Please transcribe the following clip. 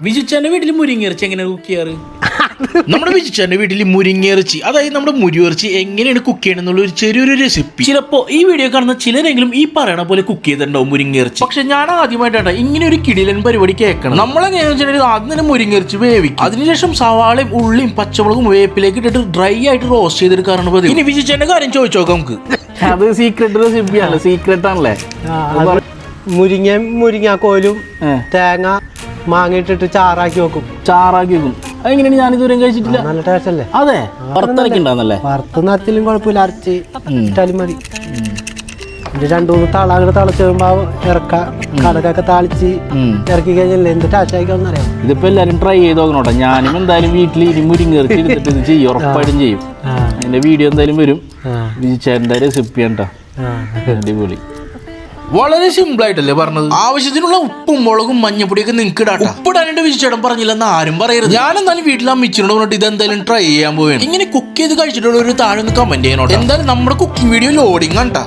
വിജിച്ചാന്റെ വീട്ടിൽ മുരിങ്ങിറച്ചി എങ്ങനെ കുക്ക് ചെയ്യാറ്? നമ്മുടെ വിജിച്ചാന്റെ വീട്ടിൽ മുരിങ്ങിറച്ചി അതായത് നമ്മുടെ മുരിയിറച്ചി എങ്ങനെയാണ് കുക്ക് ചെയ്യണമെന്നുള്ള ഒരു ചെറിയൊരു റെസിപ്പി ചിലപ്പോ ഈ വീഡിയോ കാണുന്ന ചിലരെങ്കിലും ഈ പറയണ പോലെ കുക്ക് ചെയ്തിട്ടുണ്ടാവും മുരിങ്ങിറച്ചി പക്ഷെ ഞാൻ ആദ്യമായിട്ടാണ് ഇങ്ങനെ ഒരു കിടിലൻ പരിപാടി കേൾക്കണം നമ്മളെങ്ങനെയാണെന്ന് വെച്ചിട്ടുണ്ടെങ്കിൽ ആദ്യം തന്നെ മുരിങ്ങിറച്ചി വേവിക്കും. അതിനുശേഷം സവാളയും ഉള്ളിയും പച്ചമുളകും വേപ്പിലേക്ക് ഇട്ടിട്ട് ഡ്രൈ ആയിട്ട് റോസ്റ്റ് ചെയ്തെടുക്കാറാണ് പതിവ്. ഇനി വിജിച്ചാന്റെ കാര്യം ചോദിച്ചോ നമുക്ക്. അത് സീക്രട്ട് റെസിപ്പിയാണ് സീക്രട്ട് ആണല്ലേ? മുരിങ്ങ മുരിങ്ങാക്കോലും തേങ്ങ മാങ്ങ ഇട്ടിട്ട് ചാറാക്കി വെക്കും. ചാറാക്കി വെക്കും. അതെങ്ങനെയാണ് ഞാൻ ഇതുവരെ കഴിച്ചിട്ടില്ല? നല്ല ടേസ്റ്റ് അല്ലേ? അതെ. പുറത്തിറക്കിണ്ടാന്നല്ലേ വറുത്ത് നിറച്ചിലും കുഴപ്പമില്ല അരച്ച് ഇട്ടാലും മതി. രണ്ടു മൂന്ന് തള തിളച്ച് വരുമ്പോ ഇറക്ക കടകൊക്കെ താളിച്ച് ഇറക്കി കഴിഞ്ഞല്ലേ? എന്ത് ടേസ്റ്റ് ആയിക്കോന്ന് അറിയാം ഇതിപ്പോ എല്ലാരും ട്രൈ ചെയ്ത് നോക്കണോട്ടെ ഞാനും എന്തായാലും വീട്ടിൽ ഇനി മുരിങ്ങറിച്ച് എടുത്തിട്ട് ഇത് ചെയ്യും ഉറപ്പായിട്ടും ചെയ്യും. എന്റെ വീഡിയോ എന്തായാലും വരും. ചേട്ടന്റെ റെസിപ്പി കേട്ടോ അടിപൊളി. വളരെ സിമ്പിൾ ആയിട്ടല്ലേ പറഞ്ഞത്? ആവശ്യത്തിനുള്ള ഉപ്പും മുളകും മഞ്ഞപ്പൊടിയൊക്കെ നിങ്ങൾക്ക് ഇടാം ഉപ്പിടാനായിട്ട് വിശേഷം പറഞ്ഞില്ലെന്ന് ആരും പറയരുത്. ഞാൻ എന്നാലും വീട്ടിൽ അമ്മിച്ചിനോട് പറഞ്ഞിട്ട് ഇത് എന്തായാലും ട്രൈ ചെയ്യാൻ പോവുകയാണ് ഇങ്ങനെ കുക്ക് ചെയ്ത് കഴിച്ചിട്ടുള്ള ഒരു താഴെ ഒന്ന് കമന്റ് ചെയ്യണോട്ടോ എന്തായാലും നമ്മുടെ കുക്കിംഗ് വീഡിയോ ലോഡിംഗ് കണ്ടാ